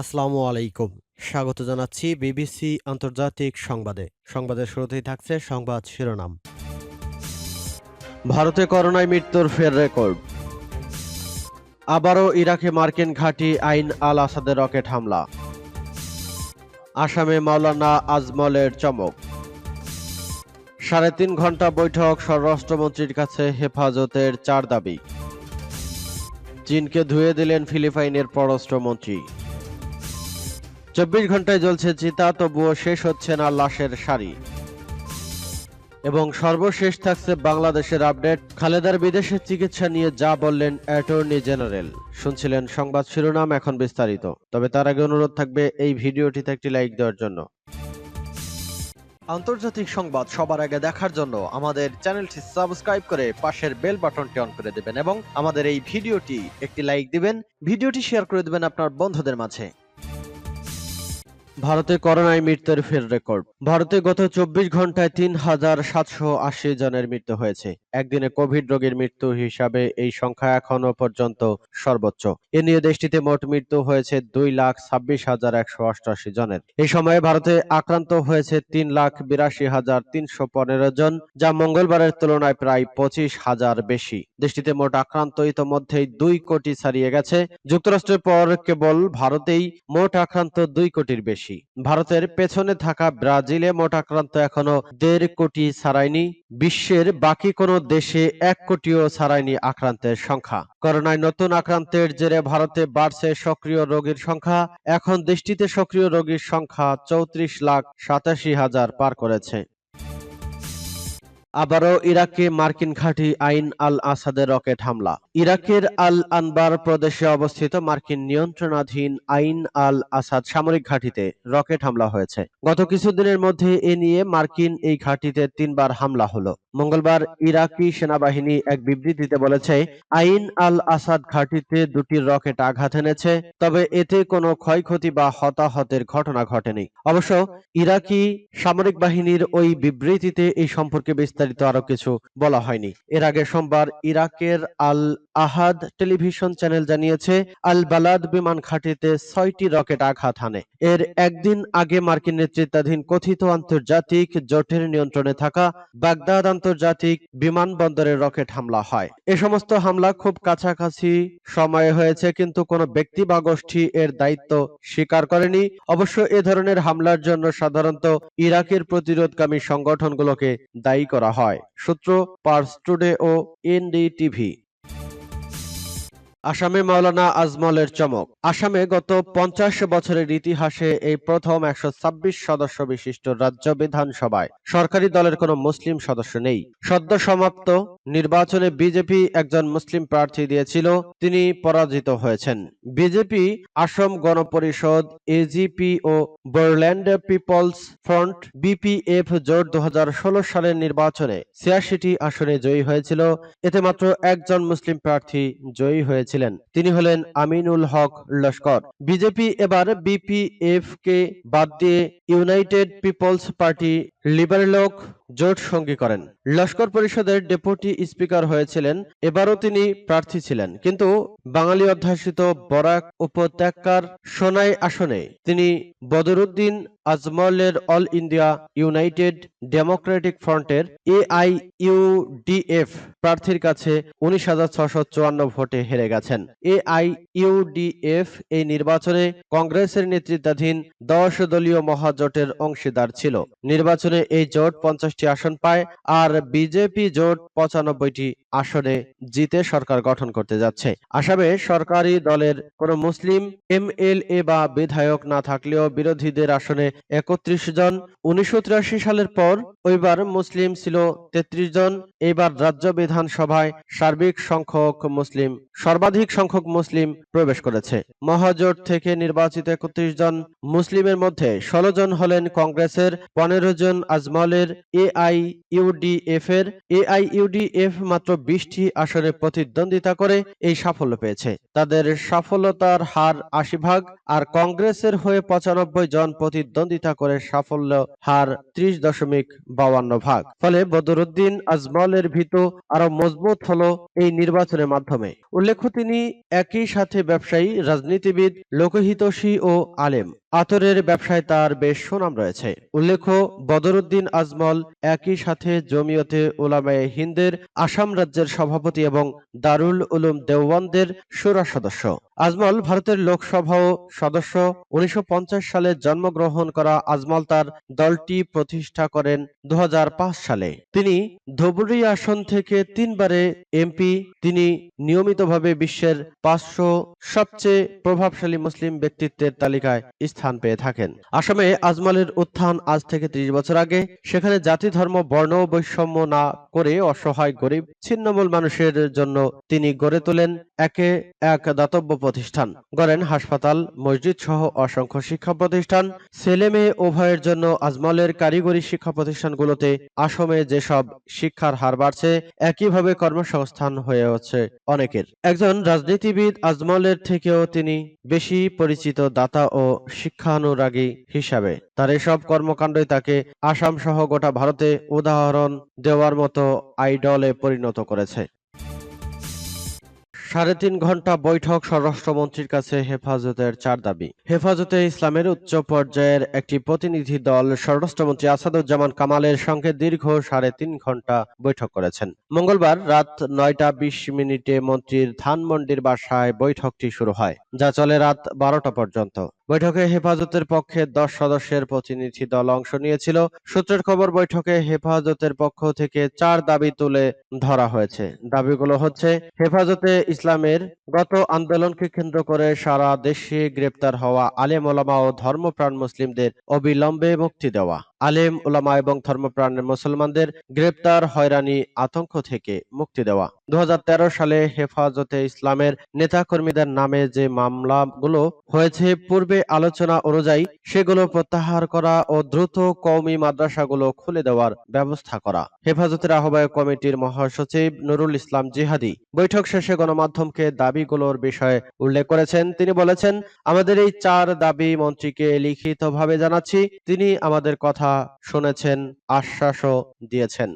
আসসালামু আলাইকুম। স্বাগত জানাচ্ছি বিবিসি আন্তর্জাতিক সংবাদে। সংবাদের শুরুতেই থাকছে সংবাদ শিরোনাম। ভারতে করোনায় মৃত্যুর ফের রেকর্ড। আবারও ইরাকে মার্কিন ঘাঁটি আইন আল আসাদের রকেট হামলা। আসামে মাওলানা আজমলের চমক। সাড়ে তিন ঘণ্টা বৈঠক স্বরাষ্ট্রমন্ত্রীর কাছে হেফাজতের চার দাবি। চীনকে ধুয়ে দিলেন ফিলিপাইনের পররাষ্ট্রমন্ত্রী। চব্বিশ ঘন্টায় জ্বলছে চিতা, তবুও শেষ হচ্ছে না লাশের সারি। এবং সর্বশেষ থাকছে বাংলাদেশের আপডেট। খালেদার বিদেশের চিকিৎসা নিয়ে যা বললেন অ্যাটর্নি জেনারেল। শুনছিলেন সংবাদ শিরোনাম এখন বিস্তারিত। তবে তার আগে অনুরোধ থাকবে এই ভিডিওটিতে একটি লাইক দেওয়ার জন্য। আন্তর্জাতিক সংবাদ সবার আগে দেখার জন্য আমাদের চ্যানেলটি সাবস্ক্রাইব করে পাশের বেল বাটনটি অন করে দেবেন এবং আমাদের এই ভিডিওটি একটি লাইক দিবেন। ভিডিওটি শেয়ার করে দেবেন আপনার বন্ধুদের মাঝে। ভারতে করোনায় মৃত্যুর ফের রেকর্ড। ভারতে গত চব্বিশ ঘন্টায় তিন হাজার সাতশো আশি জনের মৃত্যু হয়েছে। একদিনে কোভিড রোগীর মৃত্যু হিসাবে এই সংখ্যা এখনও পর্যন্ত সর্বোচ্চ। এ নিয়ে দেশটিতে মোট মৃত্যু হয়েছে দুই লাখ ছাব্বিশ হাজার একশো অষ্টআশি জনের। এই সময়ে ভারতে আক্রান্ত হয়েছে তিন লাখ বিরাশি হাজার তিনশো পনেরো জন, যা মঙ্গলবারের তুলনায় প্রায় পঁচিশ হাজার বেশি। দেশটিতে মোট আক্রান্ত ইতোমধ্যেই দুই কোটি ছাড়িয়ে গেছে। যুক্তরাষ্ট্রের পর কেবল ভারতেই মোট আক্রান্ত দুই কোটির বেশি। ভারতের পেছনে থাকা ব্রাজিলে মোট আক্রান্ত এখনও দেড় কোটি ছাড়ায়নি বিশ্বের বাকি কোনো দেশে এক কোটিও ছাড়ায়নি আক্রান্তের সংখ্যা। করোনায় নতুন আক্রান্তের জেরে ভারতে বাড়ছে সক্রিয় রোগীর সংখ্যা। এখন দেশটিতে সক্রিয় রোগীর সংখ্যা চৌত্রিশ লাখ সাতাশি হাজার পার করেছে। আবারও ইরাকে মার্কিন ঘাঁটি আইন আল আসাদের রকেট হামলা। ইরাকের আল আনবার প্রদেশে অবস্থিত মার্কিন নিয়ন্ত্রণাধীন আইন আল আসাদ সামরিক ঘাঁটিতে রকেট হামলা হয়েছে। গত কিছুদিনের মধ্যে এ নিয়ে মার্কিন এই ঘাঁটিতে তিনবার হামলা হলো। মঙ্গলবার ইরাকি সেনাবাহিনী এক বিবৃতিতে বলেছে, আইন আল আসাদ ঘাঁটিতে দুটি রকেট আঘাত এনেছে, তবে এতে কোনো ক্ষয়ক্ষতি বা হতাহতের ঘটনা ঘটেনি। অবশ্য ইরাকি সামরিক বাহিনীর ওই বিবৃতিতে এই সম্পর্কে বিস্তারিত আরও কিছু বলা হয়নি। এর আগে সোমবার ইরাকের আল আহাদ টেলিভিশন চ্যানেল জানিয়েছে আল বালাদ বিমান ঘাঁটিতে ছয়টি রকেট আঘাত হানে। এর একদিন আগে মার্কিন নেতৃত্বাধীন কথিত আন্তর্জাতিক জোটের নিয়ন্ত্রণে থাকা বাগদাদ আন্তর্জাতিক বিমানবন্দরে রকেট হামলা হয়। এ সমস্ত হামলা খুব কাছাকাছি সময়ে হয়েছে, কিন্তু কোনো ব্যক্তি বা গোষ্ঠী এর দায়িত্ব স্বীকার করেনি। অবশ্য এ ধরনের হামলার জন্য সাধারণত ইরাকের প্রতিরোধকামী সংগঠনগুলোকে দায়ী করা হয়। সূত্র পার্স টুডে ও এনডিটিভি আসামে মাওলানা আজমলের চমক। আসামে গত পঞ্চাশ বছরের ইতিহাসে এই প্রথম একশো ছাব্বিশ সদস্য বিশিষ্ট রাজ্য বিধানসভায় সরকারি দলের কোনো মুসলিম সদস্য নেই। সদ্য সমাপ্ত নির্বাচনে বিজেপি একজন মুসলিম প্রার্থী দিয়েছিল, তিনি পরাজিত হয়েছেন। বিজেপি আসাম গণপরিষদ এজিপি ও বোরল্যান্ড পিপলস ফ্রন্ট বিপিএফ জোট দু হাজার ষোলো সালের নির্বাচনে ছিয়াশিটি আসনে জয়ী হয়েছিল। এতে মাত্র একজন মুসলিম প্রার্থী জয়ী হয়েছিলেন তিনি হলেন আমিনুল হক লস্কর। বিজেপি এবার বিপিএফকে বাদ দিয়ে ইউনাইটেড পিপলস পার্টি লিবারেলক জোট সঙ্গী করেন। লস্কর পরিষদের ডেপুটি স্পিকার হয়েছিলেন, এবারও তিনি প্রার্থী ছিলেন। কিন্তু বাঙালি অধ্যাসিত বরাক উপত্যকার সোনাই আসনে তিনি বদরুদ্দিন আজমলের অল ইন্ডিয়া ইউনাইটেড ডেমোক্রেটিক ফ্রন্টের এআইইউডিএফ প্রার্থীর কাছে উনিশ হাজার ছশো চুয়ান্ন ভোটে হেরে গেছেন। এআইইউডিএফ এই নির্বাচনে কংগ্রেসের নেতৃত্বাধীন দশ দলীয় মহাজোটের অংশীদার ছিল। নির্বাচনে এই জোট পঞ্চাশটি আসন পায় আর বিজেপি জোট পঁচানব্বইটি আসনে জিতে সরকার গঠন করতে যাচ্ছে। আসামে সরকারি দলের কোন মুসলিম, এমএলএ বা বিধায়ক না থাকলেও বিরোধীদের আসনে একত্রিশ জন। উনিশশো সালের পর ওইবার মুসলিম ছিল তেত্রিশ জন। এইবার রাজ্য বিধানসভায় সার্বিক সংখ্যক মুসলিম, সর্বাধিক সংখ্যক মুসলিম প্রবেশ করেছে। মহাজোট থেকে নির্বাচিত একত্রিশ জন। মুসলিমের মধ্যে ষোলো জন হলেন কংগ্রেসের, পনেরো জন আজমলের, এ এআইইউডিএফ এর এআইইউডিএফ মাত্র বিশটি আসনে প্রতিদ্বন্দ্বিতা করে এই সাফল্য পেয়েছে। তাদের সফলতার হার আশি ভাগ আর কংগ্রেসের হয়ে পঁচানব্বই জন প্রতিদ্বন্দ্বিতা করে সাফল্য হার ত্রিশ দশমিক বাউান্ন ভাগ। ফলে বদরুদ্দিন আজমলের ভিত আরও মজবুত হলো এই নির্বাচনের মাধ্যমে। উল্লেখ্য, তিনি একই সাথে ব্যবসায়ী, রাজনীতিবিদ, লোকহিতৈষী ও আলেম। আতরের ব্যবসায় তার বেশ সুনাম রয়েছে। উল্লেখ্য, বদরুদ্দিন আজমল একই সাথে জমিয়তে ওলামায়ে হিন্দের আসাম রাজ্যের সভাপতি এবং দারুল উলুম দেওবন্দের সুরা সদস্য। আজমল ভারতের লোকসভাও সদস্য। উনিশশো সালে জন্মগ্রহণ করা আজমল তার দলটি প্রতিষ্ঠা করেন দু সালে। তিনি ধুবুরি আসন থেকে তিনবারে এমপি। তিনি নিয়মিতভাবে বিশ্বের পাঁচশো সবচেয়ে প্রভাবশালী মুসলিম ব্যক্তিত্বের তালিকায় স্থান পেয়ে থাকেন। আসামে আজমলের উত্থান আজ থেকে ত্রিশ বছর আগে। সেখানে জাতি, ধর্ম, বর্ণ বৈষম্য না করে অসহায়, গরিব, ছিন্নমূল মানুষের জন্য তিনি গড়ে তোলেন একে এক দাতব্য প্রতিষ্ঠান গড়েন হাসপাতাল, মসজিদ সহ অসংখ্য শিক্ষা প্রতিষ্ঠান ছেলে মেয়ে উভয়ের জন্য আজমলের কারিগরি শিক্ষা প্রতিষ্ঠানগুলোতে আসমে যেসব শিক্ষার হার বাড়ছে, একইভাবে কর্মসংস্থান হয়ে হচ্ছে অনেকের। একজন রাজনীতিবিদ আজমলের থেকেও তিনি বেশি পরিচিত দাতা ও শিক্ষানুরাগী হিসাবে। তার এসব কর্মকাণ্ডই তাকে আসাম সহ গোটা ভারতে উদাহরণ দেওয়ার মতো আইডলে পরিণত করেছে। সাড়ে তিন ঘণ্টা বৈঠক স্বরাষ্ট্রমন্ত্রীর কাছে হেফাজতের চার দাবি। হেফাজতে ইসলামের উচ্চ পর্যায়ের একটি প্রতিনিধি দল স্বরাষ্ট্রমন্ত্রী আসাদুজ্জামান কামালের সঙ্গে দীর্ঘ সাড়ে তিন ঘণ্টা বৈঠক করেছেন। মঙ্গলবার রাত নয়টা বিশ মিনিটে মন্ত্রীর ধানমন্ডির বাসায় বৈঠকটি শুরু হয়, যা চলে রাত বারোটা পর্যন্ত। বৈঠকে হেফাজতের পক্ষে দশ সদস্যের প্রতিনিধি দল অংশ নিয়েছিল। সূত্রের খবর, বৈঠকে হেফাজতের পক্ষ থেকে চার দাবি তুলে ধরা হয়েছে। দাবিগুলো হচ্ছে, হেফাজতে ইসলামের গত আন্দোলনকে কেন্দ্র করে সারা দেশে গ্রেপ্তার হওয়া আলেম ও ধর্মপ্রাণ মুসলিমদের অবিলম্বে মুক্তি দেওয়া। আলেম ওলামা এবং ধর্মপ্রাণের মুসলমানদের গ্রেপ্তার, হয়রানি, আতঙ্ক থেকে মুক্তি দেওয়া। দু সালে হেফাজতে ইসলামের নেতাকর্মীদের নামে যে মামলাগুলো হয়েছে, পূর্বে আলোচনা অনুযায়ী সেগুলো প্রত্যাহার করা ও দ্রুত কওমি মাদ্রাসাগুলো খুলে দেওয়ার ব্যবস্থা করা। হেফাজতের আহ্বায়ক কমিটির মহাসচিব নুরুল ইসলাম জিহাদি বৈঠক শেষে গণমাধ্যমকে দাবিগুলোর বিষয়ে উল্লেখ করেছেন। তিনি বলেছেন, আমাদের এই চার দাবি মন্ত্রীকে লিখিতভাবে জানাচ্ছি। তিনি আমাদের কথা শুনেছেন আশ্বাসও দিয়েছেন।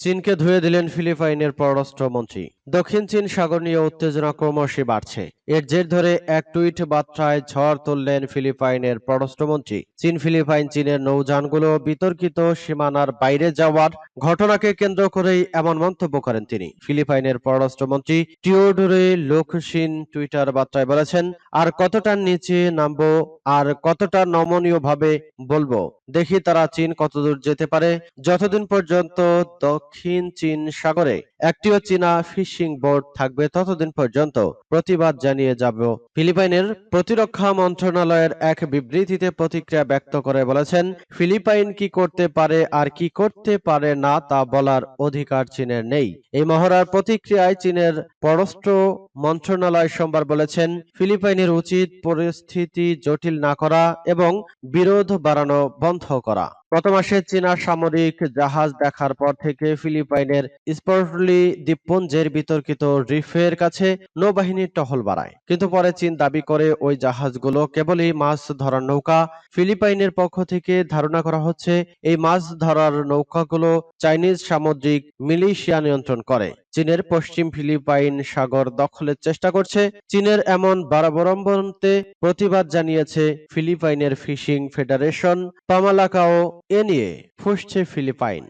চীনকে ধুয়ে দিলেন ফিলিপাইনের পররাষ্ট্রমন্ত্রী। দক্ষিণ চীন সাগর নিয়ে উত্তেজনা ক্রমশই বাড়ছে। এর জের ধরে এক টুইট বার্তায় ঝড় তুললেন ফিলিপাইনের পররাষ্ট্রমন্ত্রী। চীন, ফিলিপাইন, চীনের নৌযানগুলো বিতর্কিত সীমানার বাইরে যাওয়ার ঘটনাকে কেন্দ্র করেই এমন মন্তব্য করেন তিনি। ফিলিপাইনের পররাষ্ট্রমন্ত্রী টিওডোরে লোকসিন টুইটার বার্তায় বলেছেন, আর কতটা নিচে নামবো, আর কতটা নমনীয় ভাবে বলব? দেখি তারা চীন কতদূর যেতে পারে। যতদিন পর্যন্ত দক্ষিণ চীন সাগরে একটিও চীনা ফিশিং বোট থাকবে ততদিন পর্যন্ত। প্রতিবাদ জানিয়ে যাব। ফিলিপাইনের প্রতিরক্ষা মন্ত্রণালয়ের এক বিবৃতিতে প্রতিক্রিয়া ব্যক্ত করে বলেছেন, ফিলিপাইন কি করতে পারে আর কি করতে পারে না তা বলার অধিকার চীনের নেই। এই মহড়ার প্রতিক্রিয়ায় চীনের পররাষ্ট্র মন্ত্রণালয় সোমবার বলেছেন, ফিলিপাইনের উচিত পরিস্থিতি জটিল না করা এবং বিরোধ বাড়ানো বন্ধ করা। গত মাসে চীনা সামরিক জাহাজ দেখার পর থেকে ফিলিপাইনের স্পর্টলি দ্বীপপুঞ্জের বিতর্কিত রিফের কাছে নৌবাহিনীর টহল বাড়ায়। কিন্তু পরে চীন দাবি করে ওই জাহাজগুলো কেবলই মাছ ধরার নৌকা। ফিলিপাইনের পক্ষ থেকে ধারণা করা হচ্ছে, এই মাছ ধরার নৌকাগুলো চাইনিজ সামুদ্রিক মিলিশিয়া নিয়ন্ত্রণ করে। চীনের পশ্চিম ফিলিপাইন সাগর দখলের চেষ্টা করছে। চীনের এমন বারাবরম্বনতে প্রতিবাদ জানিয়েছে ফিলিপাইনের ফিশিং ফেডারেশন। পামালাকাও এ নিয়ে ফুসছে ফিলিপাইন।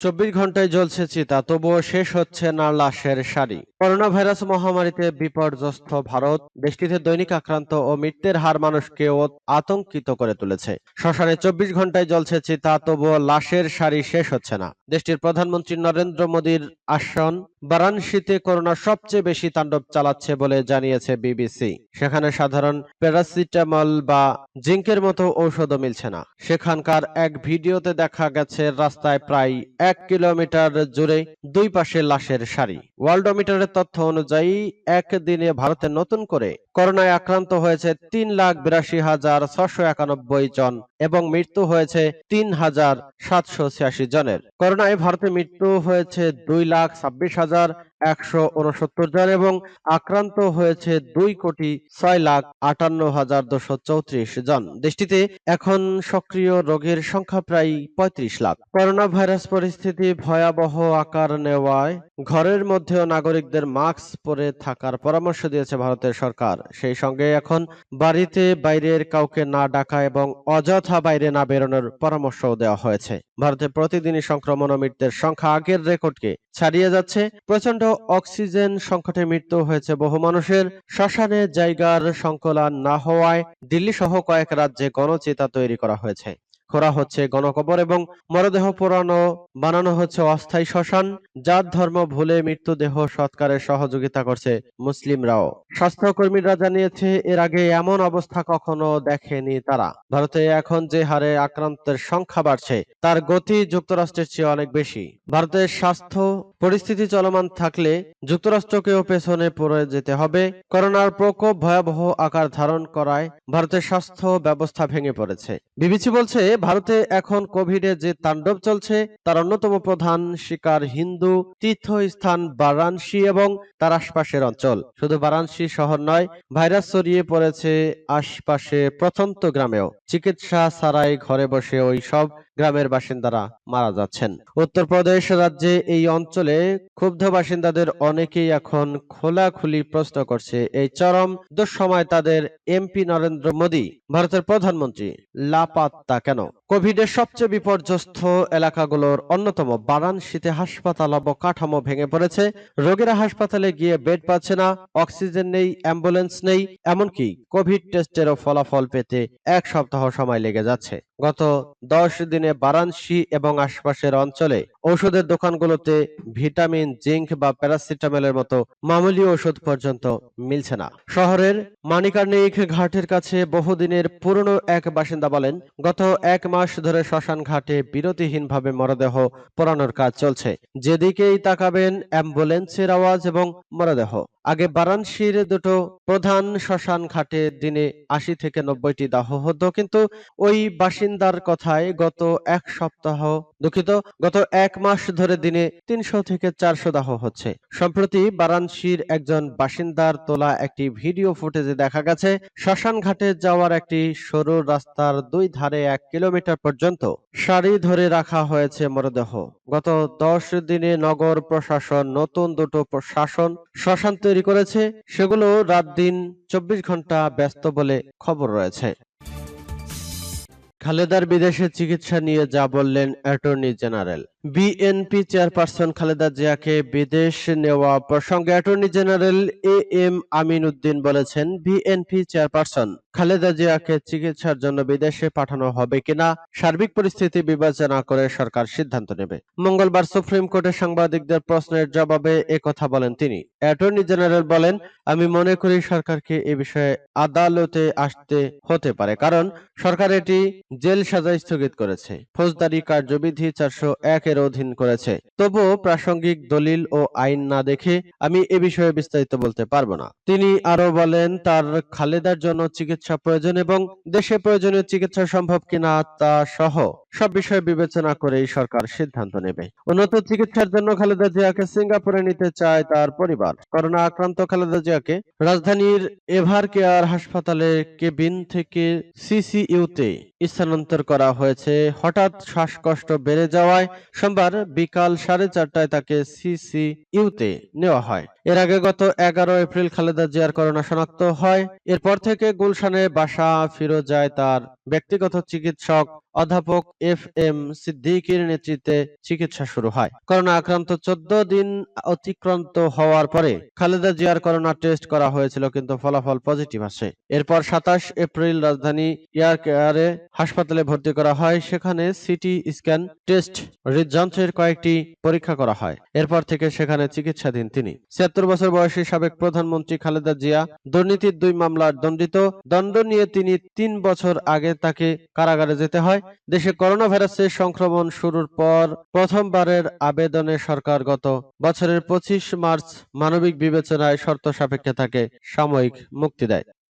চব্বিশ ঘন্টায় জ্বলছে চিতা, তবুও শেষ হচ্ছে না লাশের সারি। করোনা ভাইরাস মহামারীতে বিপর্যস্ত ভারত, দেশটিতে দৈনিক আক্রান্ত ও মৃত্যুর হার মানুষকে আতঙ্কিত করে তুলেছে। শ্মশানে চব্বিশ ঘন্টায় জ্বলছে চিতা, তবুও লাশের সারি শেষ হচ্ছে না। দেশটির প্রধানমন্ত্রী নরেন্দ্র মোদীর আসন বারাণসীতে করোনা সবচেয়ে বেশি তাণ্ডব চালাচ্ছে বলে জানিয়েছে বিবিসি। সেখানে সাধারণ প্যারাসিটামল বা জিঙ্কের মতো ঔষধও মিলছে না। সেখানকার এক ভিডিওতে দেখা গেছে, রাস্তায় প্রায় এক কিলোমিটার জুড়ে দুই পাশে লাশের সারি। ওয়ার্ল্ডোমিটারের তথ্য অনুযায়ী, একদিনে ভারতে নতুন করে করোনায় আক্রান্ত হয়েছে তিন লাখ বিরাশি হাজার ছশো একানব্বই জন এবং মৃত্যু হয়েছে তিন হাজার সাতশো ছিয়াশি জনের। করোনায় ভারতে মৃত্যু হয়েছে দুই লাখ ছাব্বিশ হাজার একশো উনসত্তর জন এবং আক্রান্ত হয়েছে দুই কোটি ছয় লাখ আটান্ন হাজার দুশো চৌত্রিশ জন। দেশটিতে এখন সক্রিয় রোগীর সংখ্যা প্রায় পঁয়ত্রিশ লাখ। করোনা ভাইরাস পরিস্থিতি ভয়াবহ আকার নেওয়ায় ঘরের মধ্যেও নাগরিকদের মাস্ক পরে থাকার পরামর্শ দিয়েছে ভারতের সরকার। সেই সঙ্গে এখন বাড়িতে বাইরের কাউকে না ডাকা এবং অযথা বাইরে না বেরোনোর পরামর্শও দেওয়া হয়েছে। ভারতে প্রতিদিনই সংক্রমণ ও মৃত্যুর সংখ্যা আগের রেকর্ডকে ছাড়িয়ে যাচ্ছে। প্রচণ্ড অক্সিজেন সংকটে মৃত্যু হয়েছে বহু মানুষের। শ্মশানে জায়গার সংকলন না হওয়ায় দিল্লি সহ কয়েক রাজ্যে গণচেতা তৈরি করা হয়েছে। খোরা হচ্ছে গণকবর এবং মরদেহ পোড়ানো, বানানো হচ্ছে অস্থায়ী শ্মশান, জাত, ধর্ম, ভুলে মৃত্যুদেহ সৎকারে সহযোগিতা করছে মুসলিমরাও। স্বাস্থ্যকর্মীরা জানিয়েছে, এর আগে এমন অবস্থা কখনো দেখেনি তারা। ভারতে এখন যে হারে আক্রান্তের সংখ্যা বাড়ছে, তার গতি যুক্তরাষ্ট্রের চেয়ে অনেক বেশি। ভারতের স্বাস্থ্য পরিস্থিতি চলমান থাকলে যুক্তরাষ্ট্রকেও পেছনে পড়ে যেতে হবে। করোনার প্রকোপ ভয়াবহ আকার ধারণ করায় ভারতের স্বাস্থ্য ব্যবস্থা ভেঙে পড়েছে। বিবিসি বলছে ভারতে এখন কোভিডে যে তাণ্ডব চলছে, তার অন্যতম প্রধান শিকার হিন্দু তীর্থস্থান বারাণসী এবং তার আশপাশের অঞ্চল। শুধু বারাণসী শহর নয়, ভাইরাস ছড়িয়ে পড়েছে আশপাশে প্রত্যন্ত গ্রামেও। চিকিৎসা ছাড়াই ঘরে বসে ওই সব গ্রামের বাসিন্দারা মারা যাচ্ছেন। উত্তরপ্রদেশ রাজ্যে এই অঞ্চলে ক্ষুব্ধ বাসিন্দাদের অনেকেই এখন খোলাখুলি প্রশ্ন করছে, এই চরম দুঃসময় তাদের এমপি নরেন্দ্র মোদী, ভারতের প্রধানমন্ত্রী, লাপাত্তা কেন? কোভিডের সবচেয়ে বিপর্যস্ত এলাকাগুলোর অন্যতম বারাণসীতে হাসপাতাল অবকাঠামো ভেঙে পড়েছে। রোগীরা হাসপাতালে গিয়ে বেড পাচ্ছে না, অক্সিজেন নেই, অ্যাম্বুলেন্স নেই, এমনকি কোভিড টেস্টেরও ফলাফল পেতে এক সপ্তাহ সময় লেগে যাচ্ছে। গত দশ দিনে বারাণসী এবং আশপাশের অঞ্চলে ঔষধের দোকানগুলোতে ভিটামিন, জিঙ্ক বা প্যারাসিটামলের মতো মামুলি ওষুধ পর্যন্ত মিলছে না। শহরের মানিকার্নিক ঘাটের কাছে বহুদিনের পুরনো এক বাসিন্দা বলেন, গত এক মাস ধরে শ্মশান ঘাটে বিরতিহীনভাবে মরদেহ পোড়ানোর কাজ চলছে। যেদিকেই তাকাবেন, অ্যাম্বুলেন্সের আওয়াজ এবং মরদেহ। আগে বারাণসীর দুটো প্রধান শ্মশান ঘাটে দিনে আশি থেকে নব্বইটি দাহ হতো, কিন্তু ওই বাসিন্দার কথায় গত এক সপ্তাহ দুঃখিত, গত এক মাস ধরে দিনে তিনশো থেকে চারশো দাহ হচ্ছে। সম্প্রতি বারাণসীর একজন বাসিন্দার তোলা একটি ভিডিও ফুটেজে দেখা গেছে, শ্মশান ঘাটে যাওয়ার একটি সরু রাস্তার দুই ধারে এক কিলোমিটার পর্যন্ত সারি ধরে রাখা হয়েছে মরদেহ। গত দশ দিনে নগর প্রশাসন নতুন দুটো প্রশাসন শ্মশান তৈরি করেছে। সেগুলো রাত দিন চব্বিশ ঘণ্টা ব্যস্ত বলে খবর রয়েছে। খালেদার বিদেশে চিকিৎসা নিয়ে যা বললেন attorney general. BNP chairperson Khaleda জিয়াকে বিদেশ নেওয়া প্রসঙ্গে attorney general A M Amin Uddin বলেছেন বিএনপি চেয়ারপারসন খালেদা জিয়াকে চিকিৎসার জন্য বিদেশে পাঠানো হবে কিনা, সার্বিক পরিস্থিতি বিবেচনা করে সরকার সিদ্ধান্ত নেবে। মঙ্গলবার সুপ্রিম কোর্টে সাংবাদিকদের প্রশ্নের জবাবে কথা বলেন তিনি। অ্যাটর্নি জেনারেল বলেন, আমি মনে করি সরকারকে এ বিষয়ে আদালতে আসতে হতে পারে, কারণ সরকার এটি জেল সাজা স্থগিত করেছে। ফৌজদারি কার্যবিধি চারশো এক এর অধীন করেছে। তবু প্রাসঙ্গিক দলিল ও আইন না দেখে আমি এ বিষয়ে বিস্তারিত বলতে পারব না। তিনি আরও বলেন, তার খালেদার জন্য চিকিৎসা প্রয়োজন এবং দেশে প্রয়োজনীয় চিকিৎসা সম্ভব কিনা তা সহ। সব বিষয় বিবেচনা করেই সরকার সিদ্ধান্ত নেবে। উন্নত চিকিৎসার জন্য খালেদা জিয়াকে সিঙ্গাপুরে নিতে চায় তার পরিবার। করোনা আক্রান্ত খালেদা জিয়াকে রাজধানীর এভার কেয়ার হাসপাতালে কেবিন থেকে সিসিইউতে স্থানান্তর করা হয়েছে। হঠাৎ শ্বাসকষ্ট বেড়ে যাওয়ায় সোমবার বিকাল সাড়ে চারটায় তাকে সিসিইউতে নেওয়া হয়। এর আগে গত এগারো এপ্রিল খালেদা জিয়ার করোনা শনাক্ত হয়। এরপর থেকে গুলশানে বাসা ফিরে যায় তার ব্যক্তিগত চিকিৎসক অধ্যাপক এফ এম সিদ্দিকির নেতৃত্বে চিকিৎসা শুরু হয়। করোনা আক্রান্ত চোদ্দ দিন অতিক্রান্ত হওয়ার পরে খালেদা জিয়ার করোনা টেস্ট করা হয়েছিল কিন্তু ফলাফল পজিটিভ আসে। এরপর সাতাশ এপ্রিল রাজধানী এয়ার কেয়ারে হাসপাতালে ভর্তি করা হয়। সেখানে সিটি স্ক্যান টেস্ট হৃদযন্ত্রের কয়েকটি পরীক্ষা করা হয়। এরপর থেকে সেখানে চিকিৎসাধীন তিনি। ছিয়াত্তর বছর বয়সী সাবেক প্রধানমন্ত্রী খালেদা জিয়া দুর্নীতির দুই মামলার দণ্ডিত। দণ্ড নিয়ে তিনি তিন বছর আগে তাকে কারাগারে যেতে হয়। দেশে করোনা ভাইরাসের সংক্রমণ শুরুর পর প্রথমবারের আবেদনে সরকার গত বছরের পঁচিশ মার্চ মানবিক বিবেচনায় শর্ত সাপেক্ষে তাকে সাময়িক মুক্তি দেয়।